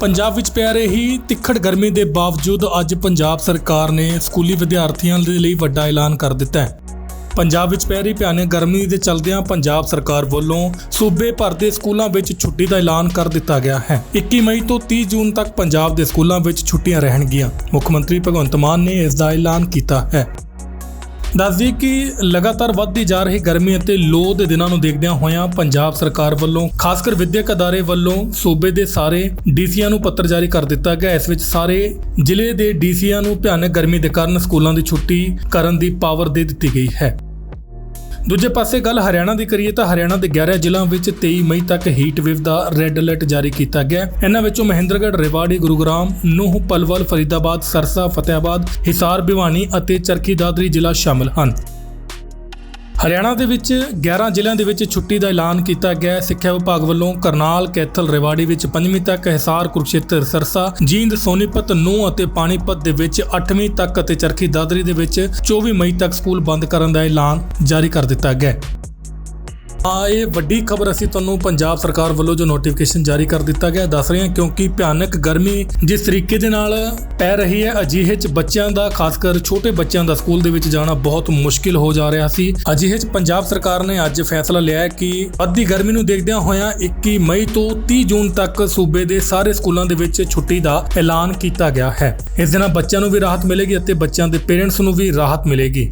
ਪੰਜਾਬ ਵਿੱਚ ਪੈ ਰਹੀ ਤਿੱਖੜ ਗਰਮੀ ਦੇ ਬਾਵਜੂਦ ਅੱਜ ਪੰਜਾਬ ਸਰਕਾਰ ਨੇ ਸਕੂਲੀ ਵਿਦਿਆਰਥੀਆਂ ਦੇ ਲਈ ਵੱਡਾ ਐਲਾਨ ਕਰ ਦਿੱਤਾ ਹੈ। ਪੰਜਾਬ ਵਿੱਚ ਪੈ ਰਹੀ ਭਿਆਨਕ ਗਰਮੀ ਦੇ ਚਲਦਿਆਂ ਪੰਜਾਬ ਸਰਕਾਰ ਵੱਲੋਂ ਸੂਬੇ ਭਰ ਦੇ ਸਕੂਲਾਂ ਵਿੱਚ ਛੁੱਟੀ ਦਾ ਐਲਾਨ ਕਰ ਦਿੱਤਾ ਗਿਆ ਹੈ। 21 ਮਈ ਤੋਂ 30 ਜੂਨ ਤੱਕ ਪੰਜਾਬ ਦੇ ਸਕੂਲਾਂ ਵਿੱਚ ਛੁੱਟੀਆਂ ਰਹਿਣਗੀਆਂ। ਮੁੱਖ ਮੰਤਰੀ ਭਗਵੰਤ ਮਾਨ ਨੇ ਇਸ ਦਾ ਐਲਾਨ ਕੀਤਾ ਹੈ। ਦੱਸਦੀ ਕਿ ਲਗਾਤਾਰ ਵੱਧਦੀ ਜਾ ਰਹੀ ਗਰਮੀ ਅਤੇ ਲੋ ਦੇ ਦਿਨਾਂ ਨੂੰ ਦੇਖਦਿਆਂ ਹੋਇਆਂ ਪੰਜਾਬ ਸਰਕਾਰ ਵੱਲੋਂ, ਖਾਸ ਕਰ ਵਿਦਿਅਕ ਅਦਾਰੇ ਵੱਲੋਂ ਸੂਬੇ ਦੇ ਸਾਰੇ ਡੀਸੀਆਂ ਨੂੰ ਪੱਤਰ ਜਾਰੀ ਕਰ ਦਿੱਤਾ ਗਿਆ, ਇਸ ਵਿੱਚ ਸਾਰੇ ਜ਼ਿਲ੍ਹੇ ਦੇ ਡੀਸੀਆਂ ਨੂੰ ਭਿਆਨਕ ਗਰਮੀ ਦੇ ਕਾਰਨ ਸਕੂਲਾਂ ਦੀ ਛੁੱਟੀ ਕਰਨ ਦੀ ਪਾਵਰ ਦੇ ਦਿੱਤੀ ਗਈ ਹੈ। ਦੂਜੇ ਪਾਸੇ ਗੱਲ ਹਰਿਆਣਾ ਦੀ ਕਰੀਏ ਤਾਂ ਹਰਿਆਣਾ ਦੇ 11 ਜ਼ਿਲ੍ਹਿਆਂ ਵਿੱਚ 23 ਮਈ ਤੱਕ ਹੀਟ ਵੇਵ ਦਾ ਰੈੱਡ ਅਲਰਟ ਜਾਰੀ ਕੀਤਾ ਗਿਆ। ਇਹਨਾਂ ਵਿੱਚੋਂ ਮਹਿੰਦਰਗੜ੍ਹ, ਰੇਵਾੜੀ, ਗੁਰੂਗ੍ਰਾਮ, ਨੂਹ, ਪਲਵਲ, ਫਰੀਦਾਬਾਦ, ਸਰਸਾ ਫਤਿਆਬਾਦ ਹਿਸਾਰ, ਭਿਵਾਨੀ ਅਤੇ ਚਰਖੀ ਦਾਦਰੀ ਜ਼ਿਲ੍ਹਾ ਸ਼ਾਮਲ ਹਨ। ਹਰਿਆਣਾ ਦੇ ਵਿੱਚ 11 ਜ਼ਿਲ੍ਹਿਆਂ ਦੇ ਵਿੱਚ ਛੁੱਟੀ ਦਾ ਐਲਾਨ ਕੀਤਾ ਗਿਆ ਹੈ। ਸਿੱਖਿਆ ਵਿਭਾਗ ਵੱਲੋਂ ਕਰਨਾਲ, ਕੈਥਲ, ਰੇਵਾੜੀ ਵਿੱਚ 5ਵੀਂ ਤੱਕ ਹਿਸਾਰ ਕੁਰਕਸ਼ੇਤਰ ਸਰਸਾ, ਜੀਂਦ, ਸੋਨੀਪਤ ਨੂੰ ਅਤੇ ਪਾਣੀਪਤ ਦੇ ਵਿੱਚ 8ਵੀਂ ਤੱਕ ਅਤੇ ਚਰਖੀ ਦਾਦਰੀ ਦੇ ਵਿੱਚ 24 ਮਈ ਤੱਕ ਸਕੂਲ ਬੰਦ ਕਰਨ ਦਾ ਐਲਾਨ ਜਾਰੀ ਕਰ ਦਿੱਤਾ ਗਿਆ ਹੈ। ਆ, ਇਹ ਵੱਡੀ ਖਬਰ ਅਸੀਂ ਤੁਹਾਨੂੰ ਪੰਜਾਬ ਸਰਕਾਰ ਵੱਲੋਂ ਜੋ ਨੋਟੀਫਿਕੇਸ਼ਨ ਜਾਰੀ ਕਰ ਦਿੱਤਾ ਗਿਆ, ਦੱਸ ਰਹੇ ਹਾਂ ਕਿਉਂਕਿ ਭਿਆਨਕ ਗਰਮੀ ਜਿਸ ਤਰੀਕੇ ਦੇ ਨਾਲ ਪੈ ਰਹੀ ਹੈ, ਅਜਿਹੇ ਚ ਬੱਚਿਆਂ ਦਾ ਖਾਸ ਕਰ ਛੋਟੇ ਬੱਚਿਆਂ ਦਾ ਸਕੂਲ ਦੇ ਵਿੱਚ ਜਾਣਾ ਬਹੁਤ ਮੁਸ਼ਕਿਲ ਹੋ ਜਾ ਰਿਹਾ ਸੀ। ਅਜਿਹੇ ਚ ਪੰਜਾਬ ਸਰਕਾਰ ਨੇ ਅੱਜ ਫੈਸਲਾ ਲਿਆ ਹੈ ਕਿ ਵੱਧਦੀ ਗਰਮੀ ਨੂੰ ਦੇਖਦਿਆਂ ਹੋਇਆਂ 21 ਮਈ ਤੋਂ 30 ਜੂਨ ਤੱਕ ਸੂਬੇ ਦੇ ਸਾਰੇ ਸਕੂਲਾਂ ਦੇ ਵਿੱਚ ਛੁੱਟੀ ਦਾ ਐਲਾਨ ਕੀਤਾ ਗਿਆ ਹੈ। ਇਸ ਦੇ ਬੱਚਿਆਂ ਨੂੰ ਵੀ ਰਾਹਤ ਮਿਲੇਗੀ ਅਤੇ ਬੱਚਿਆਂ ਦੇ ਪੇਰੈਂਟਸ ਨੂੰ ਵੀ ਰਾਹਤ ਮਿਲੇਗੀ।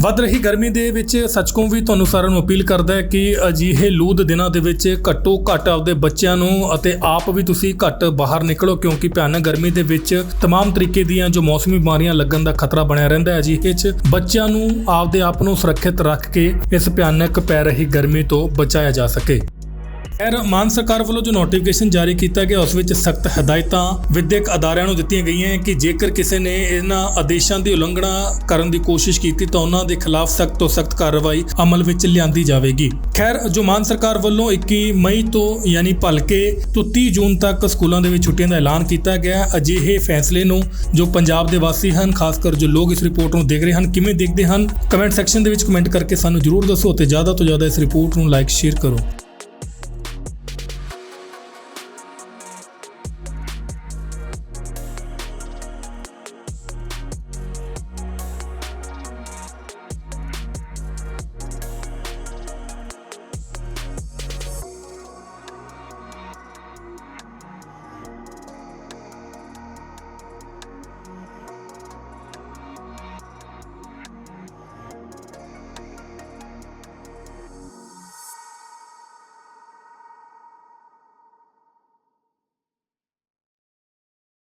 ਵੱਧ ਰਹੀ ਗਰਮੀ ਦੇ ਵਿੱਚ ਸੱਚਕੋਂ ਵੀ ਤੁਹਾਨੂੰ ਸਾਰਿਆਂ ਨੂੰ ਅਪੀਲ ਕਰਦਾ ਹੈ ਕਿ ਅਜਿਹੇ ਲੂ ਦੇ ਦਿਨਾਂ ਦੇ ਵਿੱਚ ਘੱਟੋ ਘੱਟ ਆਪਦੇ ਬੱਚਿਆਂ ਨੂੰ ਅਤੇ ਆਪ ਵੀ ਤੁਸੀਂ ਘੱਟ ਬਾਹਰ ਨਿਕਲੋ ਕਿਉਂਕਿ ਭਿਆਨਕ ਗਰਮੀ ਦੇ ਵਿੱਚ तमाम ਤਰੀਕੇ ਦੀਆਂ ਜੋ ਮੌਸਮੀ ਬਿਮਾਰੀਆਂ ਲੱਗਣ ਦਾ ਖਤਰਾ ਬਣਿਆ ਰਹਿੰਦਾ ਹੈ ਅਜਿਹੇ 'ਚ ਬੱਚਿਆਂ ਨੂੰ ਆਪਦੇ ਆਪ ਨੂੰ ਸੁਰੱਖਿਅਤ ਰੱਖ ਕੇ ਇਸ ਭਿਆਨਕ ਪੈ ਰਹੀ ਗਰਮੀ ਤੋਂ ਬਚਾਇਆ ਜਾ ਸਕੇ ਖੈਰ, ਮਾਨ ਸਰਕਾਰ ਵੱਲੋਂ ਜੋ ਨੋਟੀਫਿਕੇਸ਼ਨ ਜਾਰੀ ਕੀਤਾ ਗਿਆ, ਉਸ ਵਿੱਚ ਸਖਤ ਹਦਾਇਤਾਂ ਵਿਦਿਅਕ ਅਦਾਰਿਆਂ ਨੂੰ ਦਿੱਤੀਆਂ ਗਈਆਂ ਹੈ ਕਿ ਜੇਕਰ ਕਿਸੇ ਨੇ ਇਹਨਾਂ ਆਦੇਸ਼ਾਂ ਦੀ ਉਲੰਘਣਾ ਕਰਨ ਦੀ ਕੋਸ਼ਿਸ਼ ਕੀਤੀ, ਤਾਂ ਉਹਨਾਂ ਦੇ ਖਿਲਾਫ ਸਖਤ ਤੋਂ ਸਖਤ ਕਾਰਵਾਈ ਅਮਲ ਵਿੱਚ ਲਿਆਂਦੀ ਜਾਵੇਗੀ। ਖੈਰ, ਜੋ ਮਾਨ ਸਰਕਾਰ ਵੱਲੋਂ 21 ਮਈ ਤੋਂ ਯਾਨੀ ਭਲਕੇ ਤੋਂ 30 ਜੂਨ ਤੱਕ ਸਕੂਲਾਂ ਦੇ ਵਿੱਚ ਛੁੱਟੀਆਂ ਦਾ ਐਲਾਨ ਕੀਤਾ ਗਿਆ, ਅਜਿਹੇ ਫੈਸਲੇ ਨੂੰ ਜੋ ਪੰਜਾਬ ਦੇ ਵਾਸੀ ਹਨ ਖਾਸ ਕਰ ਜੋ ਲੋਕ ਇਸ ਰਿਪੋਰਟ ਨੂੰ ਦੇਖ ਰਹੇ ਹਨ, ਕਿਵੇਂ ਦੇਖਦੇ ਹਨ ਕਮੈਂਟ ਸੈਕਸ਼ਨ ਦੇ ਵਿੱਚ ਕਮੈਂਟ ਕਰਕੇ ਸਾਨੂੰ ਜਰੂਰ ਦੱਸੋ ਤੇ ਜ਼ਿਆਦਾ ਤੋਂ ਜ਼ਿਆਦਾ ਇਸ ਰਿਪੋਰਟ ਨੂੰ ਲਾਈਕ ਸ਼ੇਅਰ ਕਰੋ।